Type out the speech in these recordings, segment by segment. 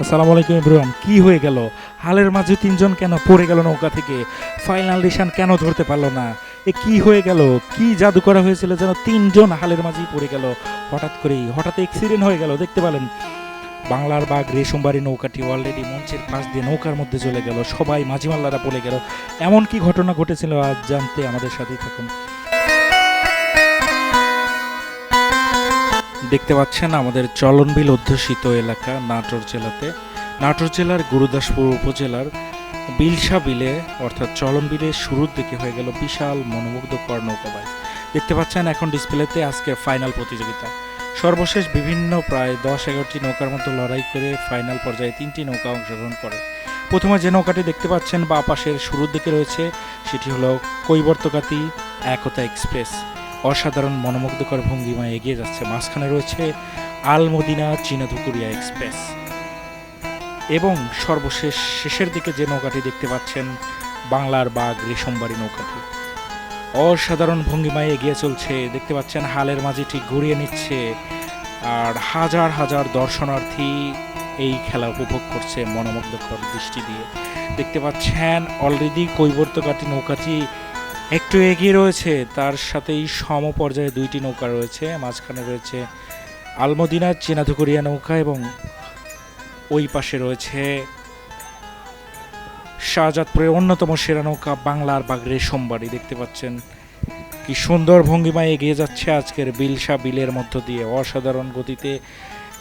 আসসালামু আলাইকুম ইব্রাহিম কি হয়ে গেল? হালের মাঝে তিনজন কেন পড়ে গেল নৌকা থেকে? ফাইনাল ডিশান কেন ধরতে পারল না? এ কি হয়ে গেল? কি জাদু করা হয়েছিল যেন তিনজন হালের মাঝেই পড়ে গেল? হঠাৎ করেই, হঠাৎ অ্যাক্সিডেন্ট হয়ে গেল, দেখতে পেলেন বাংলার বাঘ রেশমবাড়ি নৌকাটি অলরেডি মঞ্চের পাশ দিয়ে নৌকার মধ্যে চলে গেল। সবাই মাঝিমাল্লারা পড়ে গেল। এমন কি ঘটনা ঘটেছিল আজ জানতে আমাদের সাথেই থাকুন। দেখতে পাচ্ছেন আমাদের চলনবিল অধ্যুষিত এলাকা নাটোর জেলাতে। নাটোর জেলার গুরুদাসপুর উপজেলার বিলসা বিলে, অর্থাৎ চলনবিলের শুরুর দিকে হয়ে গেল বিশাল মনোমুগ্ধকর নৌকাবাজ দেখতে পাচ্ছেন এখন ডিসপ্লেতে আজকে ফাইনাল প্রতিযোগিতা। সর্বশেষ বিভিন্ন প্রায় দশ এগারোটি নৌকার মতো লড়াই করে ফাইনাল পর্যায়ে তিনটি নৌকা অংশগ্রহণ করে। প্রথমে যে নৌকাটি দেখতে পাচ্ছেন বা পাশের শুরুর দিকে রয়েছে, সেটি হলো কৈবর্তকাতি একতা এক্সপ্রেস। অসাধারণ মনোমুগ্ধকর ভঙ্গিমায় এগিয়ে যাচ্ছে। মাঝখানে রয়েছে আলমদিনা চীনাধুকুরিয়া এক্সপ্রেস। এবং সর্বশেষ শেষের দিকে যে নৌকাটি দেখতে পাচ্ছেন, বাংলার বাঘ রেশমবাড়ি নৌকাটি। অসাধারণ ভঙ্গিমায় এগিয়ে চলছে। দেখতে পাচ্ছেন, হালের মাঝিটি ঘুরিয়ে নিচ্ছে। আর হাজার হাজার দর্শনার্থী এই খেলা উপভোগ করছে মনোমুগ্ধকর দৃষ্টি দিয়ে। দেখতে পাচ্ছেন অলরেডি কৈবর্তকাটি নৌকাটি একটু এগিয়ে রয়েছে, তার সাথেই সম পর্যায়ে দুইটি নৌকা রয়েছে, মাঝখানে রয়েছে আলমদিনার চীনাধুকুরিয়া নৌকা এবং ওই পাশে রয়েছে শাহজাদপুরের অন্যতম সেরা নৌকা বাংলার বাগরে সোমবারই দেখতে পাচ্ছেন কি সুন্দর ভঙ্গিমায় এগিয়ে যাচ্ছে আজকের বিলসা বিলের মধ্য দিয়ে। অসাধারণ গতিতে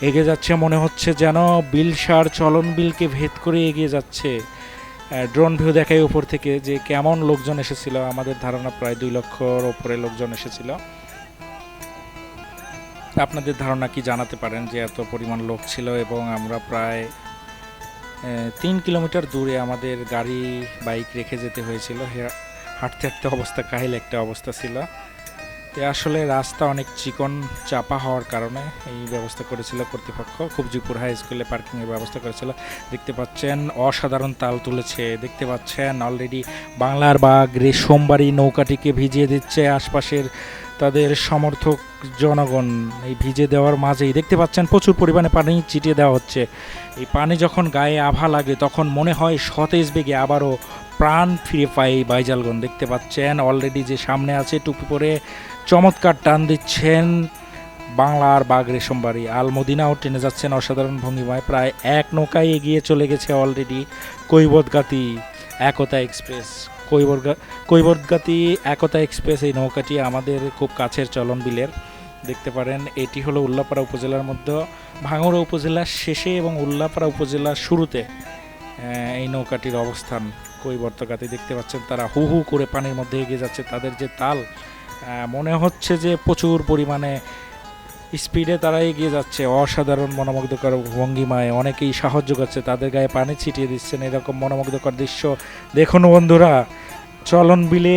এগিয়ে যাচ্ছে, মনে হচ্ছে যেন বিলসার চলন বিলকে ভেদ করে এগিয়ে যাচ্ছে। ড্রোন ভিউ দেখাই উপর থেকে যে কেমন লোকজন এসেছিল, আমাদের ধারণা প্রায় দুই লক্ষর ওপরে লোকজন এসেছিল। আপনাদের ধারণা কি জানাতে পারেন যে এত পরিমাণ লোক ছিল এবং আমরা প্রায় তিন কিলোমিটার দূরে আমাদের গাড়ি, বাইক রেখে যেতে হয়েছিল। হাঁটতে হাঁটতে অবস্থা, কাহিল একটা অবস্থা ছিল। আসলে রাস্তা অনেক চিকন, চাপা হওয়ার কারণে এই ব্যবস্থা করেছিল কর্তৃপক্ষ। খুবজিপুর হাই স্কুলে পার্কিংয়ের ব্যবস্থা করেছিল। দেখতে পাচ্ছেন, অসাধারণ তাল তুলেছে। দেখতে পাচ্ছেন অলরেডি বাংলার বাঘ রেশমবাড়ি নৌকাটিকে ভিজিয়ে দিচ্ছে আশপাশের তাদের সমর্থক জনগণ। এই ভিজে দেওয়ার মাঝেই দেখতে পাচ্ছেন, প্রচুর পরিমাণে পানি চিটিয়ে দেওয়া হচ্ছে। এই পানি যখন গায়ে আভা লাগে, তখন মনে হয় সতেজ বেগে আবারও প্রাণ ফিরে পায় এই বাইজালগণ। দেখতে পাচ্ছেন অলরেডি যে সামনে আছে টুপি পরে চমৎকার টান দিচ্ছেন বাংলার বাঘ রেশমবাড়ি আলমদিনাও টেনে যাচ্ছেন অসাধারণ ভঙ্গিমায়। প্রায় এক নৌকায় এগিয়ে চলে গেছে অলরেডি কৈবতগাতি একতা এক্সপ্রেস। কৈবরগা কৈবর্তগাতি একতা এক্সপ্রেস এই নৌকাটি আমাদের খুব কাছের চলন বিলের। দেখতে পারেন, এটি হলো উল্লাপাড়া উপজেলার মধ্যে, ভাঙড়া উপজেলার শেষে এবং উল্লাপাড়া উপজেলার শুরুতে এই নৌকাটির অবস্থান। কৈবর্তগাতি দেখতে পাচ্ছেন তারা হু হু করে পানির মধ্যে এগিয়ে যাচ্ছে। তাদের যে তাল মনে হচ্ছে যে প্রচুর পরিমাণে স্পিডে তারা এগিয়ে যাচ্ছে। অসাধারণ মনোমুগ্ধকর ভঙ্গিমায় অনেকেই সাহায্য করছে, তাদের গায়ে পানি ছিটিয়ে দিচ্ছেন। এরকম মনোমুগ্ধকর দৃশ্য দেখুন বন্ধুরা। চলন বিলে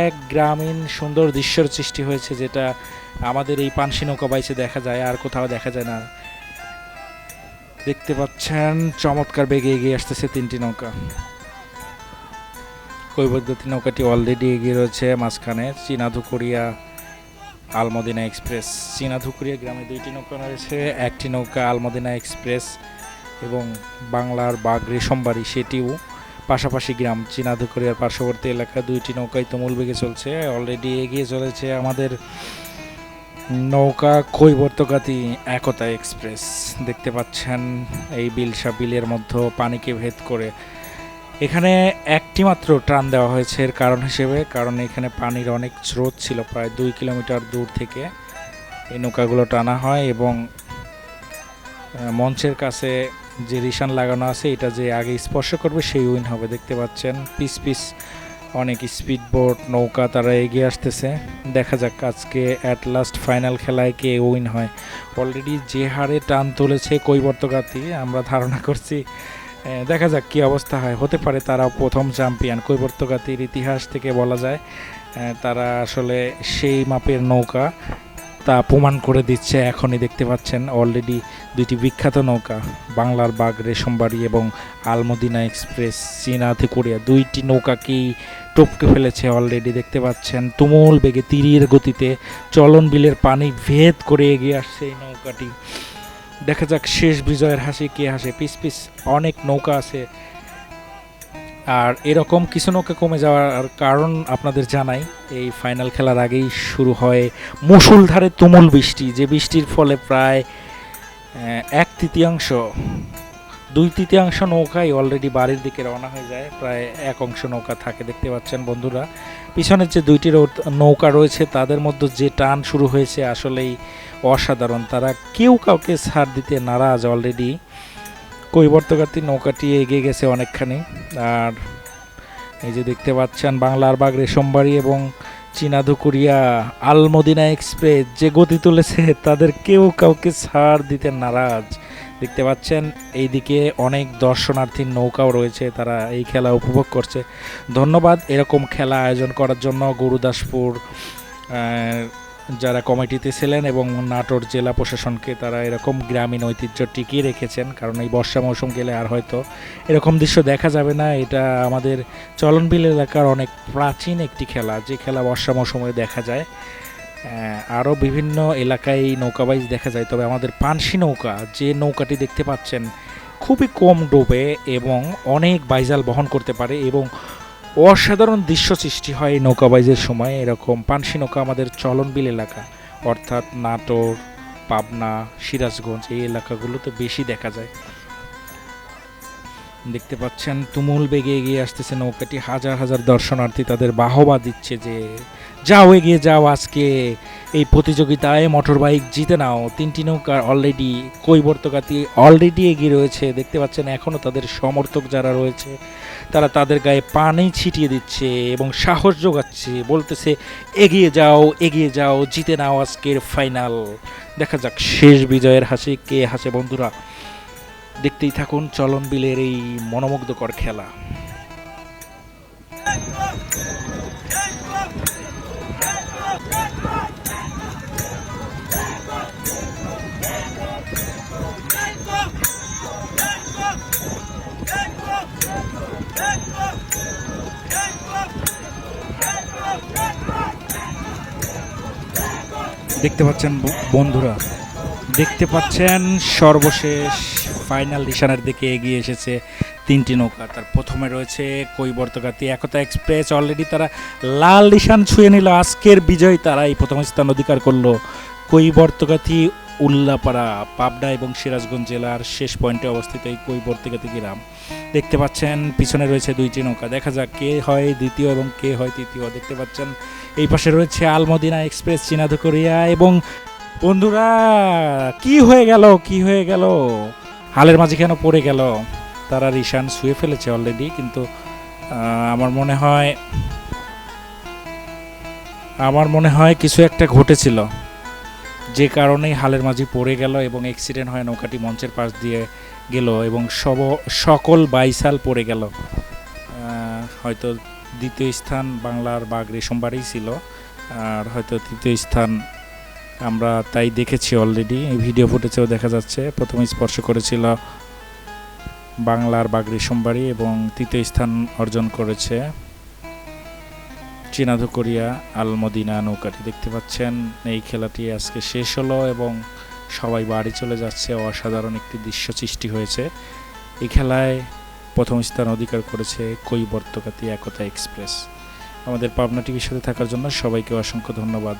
এক গ্রামীণ সুন্দর দৃশ্যের সৃষ্টি হয়েছে যেটা আমাদের এই পানসি নৌকা বাইচে দেখা যায়, আর কোথাও দেখা যায় না। দেখতে পাচ্ছেন, চমৎকার বেগে এগিয়ে আসতেছে তিনটি নৌকা। কৈবদ্যতি নৌকাটি অলরেডি এগিয়ে রয়েছে মাঝখানে চীনাধুকুরিয়া আলমদিনা এক্সপ্রেস। চীনাধুকুরিয়া গ্রামে দুইটি নৌকা রয়েছে, একটি নৌকা আলমদিনা এক্সপ্রেস এবং বাংলার বাঘ রেশমবাড়ি সেটিও পাশাপাশি গ্রাম। চীনাধুকুরিয়ার পার্শ্ববর্তী এলাকা দুইটি নৌকাই তুমুল বেগে চলছে অলরেডি এগিয়ে চলেছে আমাদের নৌকা কৈবর্তকাতি একতা এক্সপ্রেস। দেখতে পাচ্ছেন এই বিলসা বিলের মধ্যে পানিকে ভেদ করে এখানে একটি মাত্র ট্রান দেওয়া হয়েছে এর কারণ হিসেবে, কারণ এখানে পানির অনেক স্রোত ছিল, প্রায় দুই কিলোমিটার দূর থেকে এই নৌকাগুলো টানা হয় এবং মঞ্চের কাছে যে রিশান লাগানো আছে, এটা যে আগে স্পর্শ করবে সেই উইন হবে। দেখতে পাচ্ছেন, পিস পিস অনেক স্পিড বোট নৌকা, তারা এগিয়ে আসতেছে। দেখা যাক আজকে অ্যাট লাস্ট ফাইনাল খেলায় কে উইন হয়। অলরেডি যে হারে টান তুলেছে কৈবর্তগাতি, আমরা ধারণা করছি দেখা যাক কি অবস্থা হয়। হতে পারে তারা প্রথম চ্যাম্পিয়ন। কৈবর্তগাতির ইতিহাস থেকে বলা যায় তারা আসলে সেই মাপের নৌকা তা প্রমাণ করে দিচ্ছে এখনই। দেখতে পাচ্ছেন অলরেডি দুইটি বিখ্যাত নৌকা, বাংলার বাঘ রেশমবাড়ি এবং আলমদিনা এক্সপ্রেস, চীনা কোরিয়া। দুইটি নৌকাকেই টপকে ফেলেছে অলরেডি দেখতে পাচ্ছেন তুমুল বেগে তীরের গতিতে চলন বিলের পানি ভেদ করে এগিয়ে আসছে এই নৌকাটি। দেখা যাক শেষ বিজয়ের হাসি কে হাসে। পিস পিস, অনেক নৌকা আছে। আর এরকম কিছু নৌকা কমে যাওয়ার কারণ আপনাদের জানাই। এই ফাইনাল খেলার আগেই শুরু হয় মুসুলধারে তুমুল বৃষ্টি। যে বৃষ্টির ফলে প্রায় এক তৃতীয়াংশ দুই তৃতীয়াংশ নৌকাই অলরেডি বাড়ির দিকে রওনা হয়ে যায়। প্রায় এক অংশ নৌকা থাকে, দেখতে পাচ্ছেন বন্ধুরা। পিছনের যে দুইটি নৌকা রয়েছে, তাদের মধ্যে যে টান শুরু হয়েছে, আসলেই অসাধারণ। তারা কেউ কাউকে ছাড় দিতে নারাজ অলরেডি কৈবর্তকার্তী নৌকাটি এগিয়ে গেছে অনেকখানি। আর এই যে দেখতে পাচ্ছেন বাংলার বাগ রেশমবাড়ি এবং চীনাধুকুরিয়া আলমদিনা এক্সপ্রেস, যে গতি তুলেছে, তাদের কেউ কাউকে ছাড় দিতে নারাজ। দেখতে পাচ্ছেন, এইদিকে অনেক দর্শনার্থীর নৌকাও রয়েছে, তারা এই খেলা উপভোগ করছে। ধন্যবাদ এরকম খেলা আয়োজন করার জন্য গুরুদাসপুর যারা কমিটিতে ছিলেন এবং নাটোর জেলা প্রশাসনকে তারা এরকম গ্রামীণ ঐতিহ্য টিকিয়ে রেখেছেন, কারণ এই বর্ষা মৌসুম গেলে আর হয়তো এরকম দৃশ্য দেখা যাবে না। এটা আমাদের চলনবিল এলাকার অনেক প্রাচীন একটি খেলা, যে খেলা বর্ষা মৌসুমে দেখা যায়। আরও বিভিন্ন এলাকায় নৌকাবাইজ দেখা যায়, তবে আমাদের পানসি নৌকা, যে নৌকাটি দেখতে পাচ্ছেন, খুবই কম ডোবে এবং অনেক বাইজাল বহন করতে পারে এবং অসাধারণ দৃশ্য সৃষ্টি হয় নৌকাবাইজের সময়। এরকম পানসি নৌকা আমাদের চলনবিল এলাকা, অর্থাৎ নাটোর, পাবনা, সিরাজগঞ্জ এই এলাকাগুলোতে বেশি দেখা যায়। দেখতে পাচ্ছেন, তুমুল বেগে এগিয়ে আসতেছে নৌকাটি। হাজার হাজার দর্শনার্থী তাদের বাহবা দিচ্ছে যে, যাও এগিয়ে যাও আজকে এই প্রতিযোগিতায় মোটর বাইক জিতে নাও। তিনটি নৌকা অলরেডি কৈবর্তকাতি অলরেডি এগিয়ে রয়েছে। দেখতে পাচ্ছেন এখনও তাদের সমর্থক যারা রয়েছে, তারা তাদের গায়ে পানি ছিটিয়ে দিচ্ছে এবং সাহস যোগাচ্ছে। বলতেছে, এগিয়ে যাও এগিয়ে যাও, জিতে নাও আজকের ফাইনাল দেখা যাক, শেষ বিজয়ের হাসি কে হাসে বন্ধুরা। দেখতেই থাকুন চলন বিলের এই মনোমুগ্ধকর খেলা। দেখতে পাচ্ছেন বন্ধুরা দেখতে পাচ্ছেন, সর্বশেষ ফাইনাল নিশানের দিকে এগিয়ে এসেছে তিনটি নৌকা। তার প্রথমে রয়েছে কৈবর্তকাতি একতা এক্সপ্রেস। অলরেডি তারা লাল নিশান ছুঁয়ে নিল। আজকের বিজয় তারা এই প্রথম স্থান অধিকার করল কৈবর্তকাতি উল্লাপাড়া, পাবনা এবং সিরাজগঞ্জ জেলার শেষ পয়েন্টে অবস্থিত এই কৈবর্তকাতি গ্রাম। দেখতে পাচ্ছেন, পিছনে রয়েছে দুইটি নৌকা। দেখা যাক কে হয় দ্বিতীয় এবং কে হয় তৃতীয়। দেখতে পাচ্ছেন, এই পাশে রয়েছে আলমদিনা এক্সপ্রেস চীনাধুকরিয়া এবং বন্ধুরা, কি হয়ে গেল, কি হয়ে গেল? হালের মাঝে কেন পড়ে গেল? তারা রিশান শুয়ে ফেলেছে অলরেডি কিন্তু আমার মনে হয়, আমার মনে হয় কিছু একটা ঘটেছিল। যে কারণেই হালের মাঝি পড়ে গেল এবং অ্যাক্সিডেন্ট হয় নৌকাটি মঞ্চের পাশ দিয়ে গেল এবং সব, সকল বাইসাল পড়ে গেল। হয়তো দ্বিতীয় স্থান বাংলার বাঘ রেশমবাড়ি ছিল, আর হয়তো তৃতীয় স্থান আমরা তাই দেখেছি অলরেডি এই ভিডিও ফুটেজেও দেখা যাচ্ছে প্রথমে স্পর্শ করেছিল বাংলার বাঘ রেশমবাড়ি এবং তৃতীয় স্থান অর্জন করেছে চীনাধুকরিয়া আলমদিনা নৌকাটি। দেখতে পাচ্ছেন, এই খেলাটি আজকে শেষ হলো এবং সবাই বাড়ি চলে যাচ্ছে। অসাধারণ একটি দৃশ্য সৃষ্টি হয়েছে। এই খেলায় প্রথম স্থান অধিকার করেছে কৈবর্তকাতি একতা এক্সপ্রেস। আমাদের পাবনা টিভির সাথে থাকার জন্য সবাইকে অসংখ্য ধন্যবাদ।